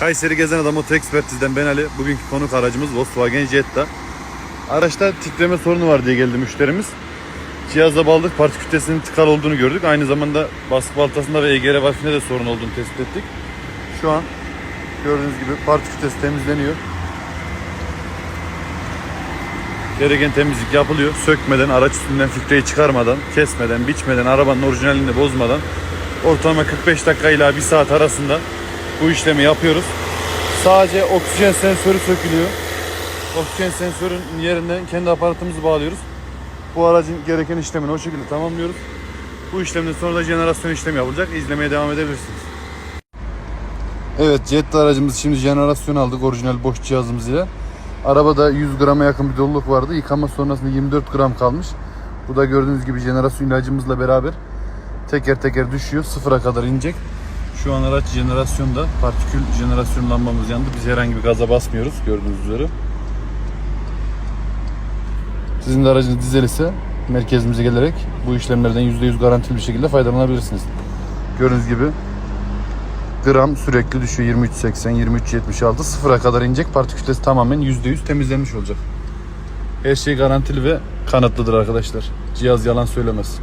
Kayseri Gezen Adam Oto Ekspertiz'den ben Ali. Bugünkü konuk aracımız Volkswagen Jetta. Araçta titreme sorunu var diye geldi müşterimiz. Cihazla bağladık, parti kütlesinin tıkalı olduğunu gördük. Aynı zamanda baskı baltasında ve EGR valfinde de sorun olduğunu tespit ettik. Şu an gördüğünüz gibi parti kütlesi temizleniyor. Gereken temizlik yapılıyor. Sökmeden, araç üstünden filtreyi çıkarmadan, kesmeden, biçmeden, arabanın orijinalini bozmadan ortalama 45 dakika ile 1 saat arasında bu işlemi yapıyoruz. Sadece oksijen sensörü sökülüyor. Oksijen sensörün yerinden kendi aparatımızı bağlıyoruz. Bu aracın gereken işlemini o şekilde tamamlıyoruz. Bu işlemden sonra da jenerasyon işlemi yapılacak. İzlemeye devam edebilirsiniz. Evet Jetta aracımız şimdi jenerasyon aldık orijinal boş cihazımız ile. Arabada 100 grama yakın bir doluluk vardı. Yıkama sonrasında 24 gram kalmış. Bu da gördüğünüz gibi jenerasyon ilacımızla beraber teker teker düşüyor. Sıfıra kadar inecek. Şu an araç jenerasyonda. Partikül jenerasyon lambamız yandı. Biz herhangi bir gaza basmıyoruz gördüğünüz üzere. Sizin de aracınız dizel ise merkezimize gelerek bu işlemlerden %100 garantili bir şekilde faydalanabilirsiniz. Gördüğünüz gibi gram sürekli düşüyor 23.80 23.76 sıfıra kadar inecek parti kütlesi tamamen %100 temizlenmiş olacak. Her şey garantili ve kanıtlıdır arkadaşlar. Cihaz yalan söylemez.